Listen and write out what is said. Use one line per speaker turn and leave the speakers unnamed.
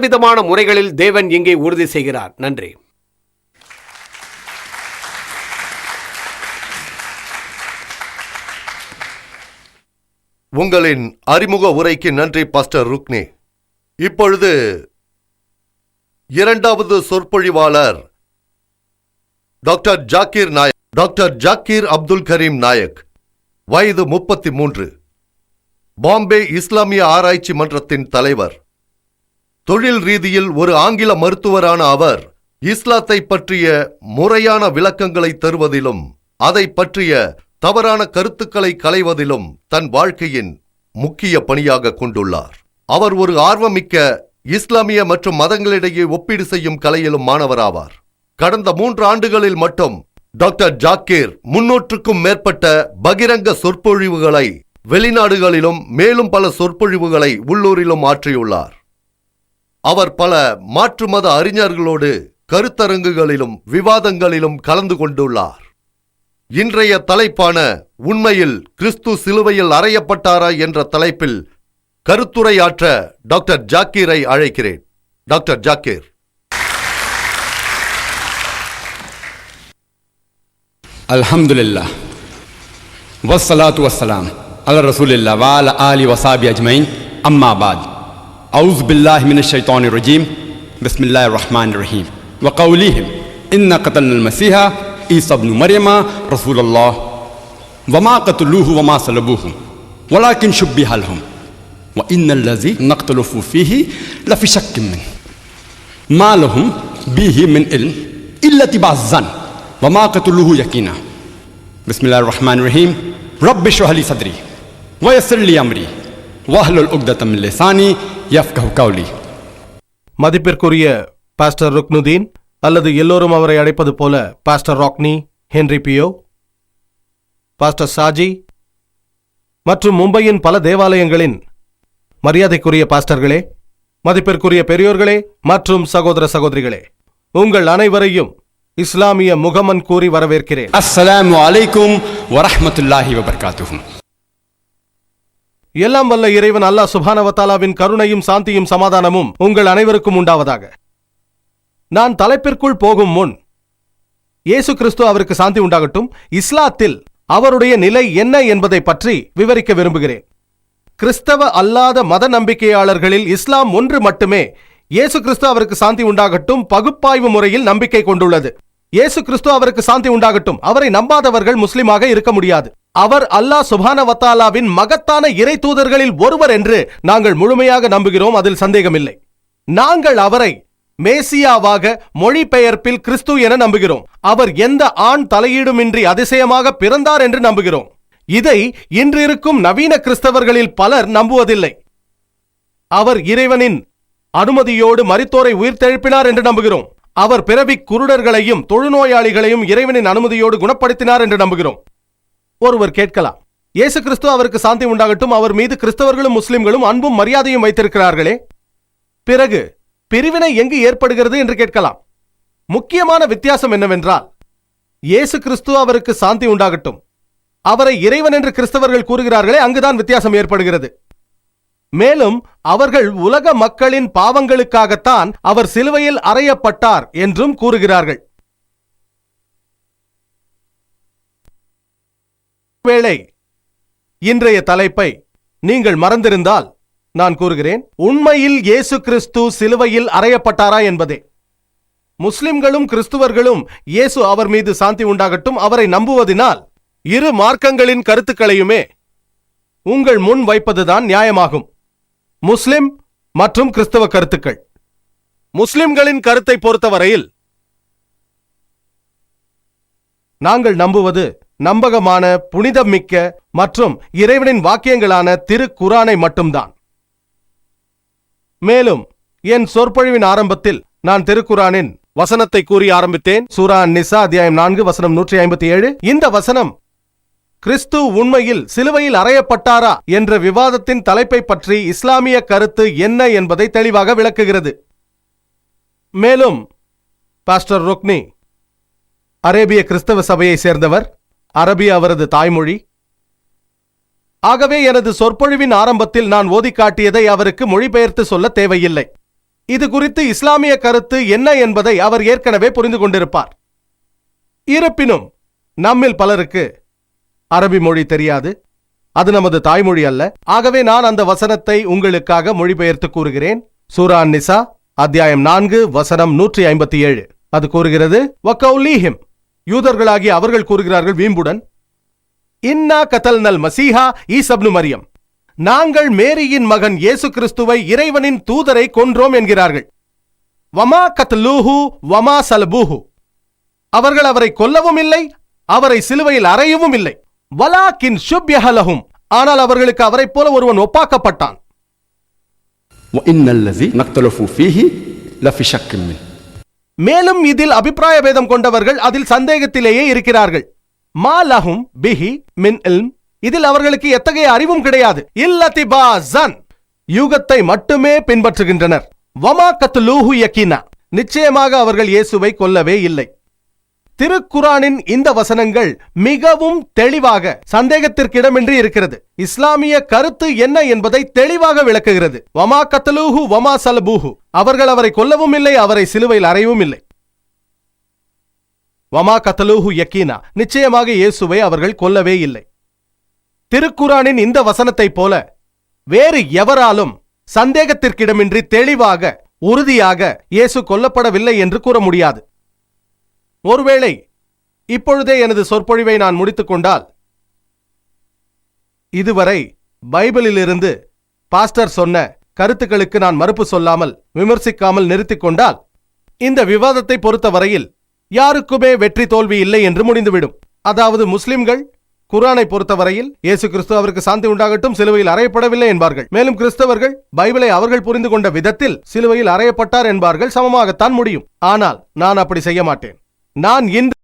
விதமான முறைகளில் தேவன் இங்கே உறுதி செய்கிறார். நன்றி.
உங்களின் அறிமுக உரைக்கு நன்றி பாஸ்டர் ருக்னி. இப்பொழுது இரண்டாவது சொற்பொழிவாளர் டாக்டர் ஜாக்கீர் நாயக் டாக்டர் ஜாக்கீர் அப்துல் கரீம் நாயக் வயது முப்பத்தி மூன்று. பாம்பே இஸ்லாமிய ஆராய்ச்சி மன்றத்தின் தலைவர். தொழில் ரீதியில் ஒரு ஆங்கில மருத்துவரான அவர் இஸ்லாத்தை பற்றிய முறையான விளக்கங்களை தருவதிலும் அதை பற்றிய தவறான கருத்துக்களை களைவதிலும் தன் வாழ்க்கையின் முக்கிய பணியாக கொண்டுள்ளார். அவர் ஒரு ஆர்வமிக்க இஸ்லாமிய மற்றும் மதங்களிடையே ஒப்பீடு செய்யும் கலையிலும் மாணவராவார். கடந்த மூன்று ஆண்டுகளில் மட்டும் டாக்டர் ஜாக்கீர் முன்னூற்றுக்கும் மேற்பட்ட பகிரங்க சொற்பொழிவுகளை வெளிநாடுகளிலும் மேலும் பல சொற்பொழிவுகளை உள்ளூரிலும் ஆற்றியுள்ளார். அவர் பல மாற்று மத அறிஞர்களோடு கருத்தரங்குகளிலும் விவாதங்களிலும் கலந்து கொண்டுள்ளார். இன்றைய தலைப்பான உண்மையில் கிறிஸ்து சிலுவையில் அறையப்பட்டாரா என்ற தலைப்பில் கருத்துரையாற்ற டாக்டர் ஜாக்கீரை அழைக்கிறேன். டாக்டர் ஜாக்கீர்.
அல்ஹம்துல்லா வசலாத்து வசலாம் அல ரசூலில்லா வால ஆலி வசாபி அஜ்மைன் அம்மாபாத் أعوذ بالله من الشيطان الرجيم. بسم الله الرحمن الرحيم. وقولهم إن قتلنا المسيح عيسى بن مريم رسول الله. وما قتلوه وما صلبوه ولكن شبه لهم. وإن الذي نختلف فيه لفي شك منه. ما لهم به من علم إلا تبع الظن وما قتلوه يقينا. بسم الله الرحمن الرحيم. رب اشرح لي صدري ويسر لي أمري. வாஹ்லுல் உக்தத்தம் லிசானி யஃப்கவ் கவுலி
மதிப்பிற்குரிய பாஸ்டர் ருக்னுதீன் அல்லது எல்லோரும் அவரை அழைப்பது போல pastor ராக்னி Henry Pio pastor Saji மற்றும் மும்பையின் பல தேவாலயங்களின் மரியாதைக்குரிய பாஸ்டர்களே மதிப்பிற்குரிய பெரியோர்களே மற்றும் சகோதர சகோதரிகளே உங்கள் அனைவரையும் இஸ்லாமிய முகமன் கூறி வரவேற்கிறேன்.
அஸ்ஸலாமு அலைக்கும் வரஹமத்துல்லாஹி வபர்காத்துகும்
எல்லாம் வல்ல இறைவன் அல்லாஹ் சுபானவத்தாலாவின் கருணையும் சாந்தியும் சமாதானமும் உங்கள் அனைவருக்கும் உண்டாவதாக. நான் தலைப்பிற்குள் போகும் முன் இயேசு கிறிஸ்து அவருக்கு சாந்தி உண்டாகட்டும். இஸ்லாத்தில் அவருடைய நிலை என்ன என்பதை பற்றி விவரிக்க விரும்புகிறேன். கிறிஸ்தவ அல்லாத மத நம்பிக்கையாளர்களில் இஸ்லாம் ஒன்று மட்டுமே இயேசு கிறிஸ்து அவருக்கு சாந்தி உண்டாகட்டும் பகுப்பாய்வு முறையில் நம்பிக்கை கொண்டுள்ளது. இயேசு கிறிஸ்து அவருக்கு சாந்தி உண்டாகட்டும். அவரை நம்பாதவர்கள் முஸ்லிமாக இருக்க முடியாது. அவர் அல்லாஹ் சுபான வத்தாலாவின் மகத்தான இறை தூதர்களில் ஒருவர் என்று நாங்கள் முழுமையாக நம்புகிறோம். அதில் சந்தேகமில்லை. நாங்கள் அவரை மேசியாவாக மொழிபெயர்ப்பில் கிறிஸ்து என நம்புகிறோம். அவர் எந்த ஆண் தலையீடுமின்றி அதிசயமாக பிறந்தார் என்று நம்புகிறோம். இதை இன்று இருக்கும் நவீன கிறிஸ்தவர்களில் பலர் நம்புவதில்லை. அவர் இறைவனின் அனுமதியோடு மரித்தோரை உயிர்த்தெழுப்பினார் என்று நம்புகிறோம். அவர் பிறவி குருடர்களையும் தொழுநோயாளிகளையும் இறைவனின் அனுமதியோடு குணப்படுத்தினார் என்று நம்புகிறோம். ஒருவர் கேட்கலாம். இயேசு கிறிஸ்து அவருக்கு சாந்தி உண்டாகட்டும் அவர் மீது கிறிஸ்தவர்களும் முஸ்லிம்களும் அன்பும் மரியாதையும் வைத்திருக்கிறார்களே. பிறகு பிரிவினை எங்கு ஏற்படுகிறது என்று கேட்கலாம். முக்கியமான வித்தியாசம் என்னவென்றால் இயேசு கிறிஸ்து அவருக்கு சாந்தி உண்டாகட்டும். அவரை இறைவன் என்று கிறிஸ்தவர்கள் கூறுகிறார்களே அங்குதான் வித்தியாசம் ஏற்படுகிறது. மேலும் அவர்கள் உலக மக்களின் பாவங்களுக்காகத்தான் அவர் சிலுவையில் அறையப்பட்டார் என்றும் கூறுகிறார்கள். வேளை இன்றைய தலைப்பை நீங்கள் மறந்திருந்தால் நான் கூறுகிறேன் உண்மையில் இயேசு கிறிஸ்து சிலுவையில் அறையப்பட்டாரா என்பதே. முஸ்லிம்களும் கிறிஸ்துவர்களும் இயேசு அவர் மீது சாந்தி உண்டாகட்டும் அவரை நம்புவதினால் இரு மார்க்கங்களின் கருத்துக்களையுமே உங்கள் முன் வைப்பதுதான் நியாயமாகும். முஸ்லிம் மற்றும் கிறிஸ்தவ கருத்துக்கள். முஸ்லிம்களின் கருத்தை பொறுத்தவரையில் நாங்கள் நம்புவது நம்பகமான புனிதமிக்க மற்றும் இறைவனின் வாக்கியங்களான திரு குரானை மட்டும்தான். மேலும் என் சொற்பொழிவின் ஆரம்பத்தில் நான் திருக்குரானின் வசனத்தை கூறி ஆரம்பித்தேன். சூரா நிசா அத்தியாயம் நான்கு வசனம் நூற்றி ஐம்பத்தி ஏழு இந்த வசனம் கிறிஸ்து உண்மையில் சிலுவையில் அறையப்பட்டாரா? என்ற விவாதத்தின் தலைப்பை பற்றி இஸ்லாமிய கருத்து என்ன என்பதை தெளிவாக விளக்குகிறது. மேலும் பாஸ்டர் ருக்னி அரேபிய கிறிஸ்தவ சபையை சேர்ந்தவர் அரபி அவரது தாய்மொழி. ஆகவே எனது சொற்பொழிவின் ஆரம்பத்தில் நான் ஓதிக்காட்டியதை அவருக்கு மொழிபெயர்த்து சொல்ல தேவையில்லை. இது குறித்து இஸ்லாமிய கருத்து என்ன என்பதை அவர் ஏற்கனவே புரிந்து கொண்டிருப்பார். இருப்பினும் நம்மில் பலருக்கு அரபி மொழி தெரியாது. அது நமது தாய்மொழி அல்ல. ஆகவே நான் அந்த வசனத்தை உங்களுக்காக மொழிபெயர்த்து கூறுகிறேன். சூரா நிசா அத்தியாயம் நான்கு வசனம் நூற்றி ஐம்பத்தி ஏழு. அது கூறுகிறது வக்கௌலீஹிம் யூதர்களாகிய அவர்கள் கூறுகிறார்கள் வீம்புடன் இன்னா கதல்னல் மசீஹா ஈசப்னு மரியம் நாங்கள் மேரியின் மகன் இயேசு கிறிஸ்துவை இறைவனின் தூதரை கொன்றோம் என்கிறார்கள் வமா கத்லூஹு வமா சல்பூஹு அவர்கள் அவரை கொல்லவும் இல்லை அவரை சிலுவையில் அறையவும் இல்லை வலாக்கின் சுப்யஹலஹும் ஆனால் அவர்களுக்கு அவரைப் போல ஒருவன் ஒப்பாக்கப்பட்டான்
وإن الذي نختلف فيه لفي شك منه
மேலும் இதில் அபிப்பிராய பேதம் கொண்டவர்கள் அதில் சந்தேகத்திலேயே இருக்கிறார்கள். மா லஹும் பிஹி மின் இல்ம். இதில் அவர்களுக்கு எத்தகைய அறிவும் கிடையாது. இல்லதிபாசன் யூகத்தை மட்டுமே பின்பற்றுகின்றனர். வமா கத்லூஹு யக்கீனா நிச்சயமாக அவர்கள் இயேசுவை கொல்லவே இல்லை. திருக்குரானின் இந்த வசனங்கள் மிகவும் தெளிவாக சந்தேகத்திற்கிடமின்றி இருக்கிறது. இஸ்லாமிய கருத்து என்ன என்பதை தெளிவாக விளக்குகிறது. வமா கத்தலூஹு வமா சலபூஹு. அவர்கள் அவரை கொல்லவும் இல்லை அவரை சிலுவையில் அறையவும் இல்லை. வமா கத்தலூஹு யக்கீனா. நிச்சயமாக இயேசுவை அவர்கள் கொல்லவே இல்லை. திருக்குரானின் இந்த வசனத்தைப் போல வேறு எவராலும் சந்தேகத்திற்கிடமின்றி தெளிவாக உறுதியாக இயேசு கொல்லப்படவில்லை என்று கூற முடியாது. ஒருவேளை இப்பொழுதே எனது சொற்பொழிவை நான் முடித்துக் கொண்டால் இதுவரை பைபிளிலிருந்து பாஸ்டர் சொன்ன கருத்துக்களுக்கு நான் மறுப்பு சொல்லாமல் விமர்சிக்காமல் நிறுத்திக் கொண்டால் இந்த விவாதத்தை பொறுத்தவரையில் யாருக்குமே வெற்றி தோல்வி இல்லை என்று முடிந்துவிடும். அதாவது முஸ்லிம்கள் குரானை பொறுத்தவரையில் இயேசு கிறிஸ்து அவருக்கு சாந்தி உண்டாகட்டும் சிலுவையில் அறையப்படவில்லை என்பார்கள். மேலும் கிறிஸ்தவர்கள் பைபிளை அவர்கள் புரிந்து கொண்ட விதத்தில் சிலுவையில் அறையப்பட்டார் என்பார்கள் சமமாகத்தான் முடியும். ஆனால் நான் அப்படி செய்ய மாட்டேன். நான் இன்று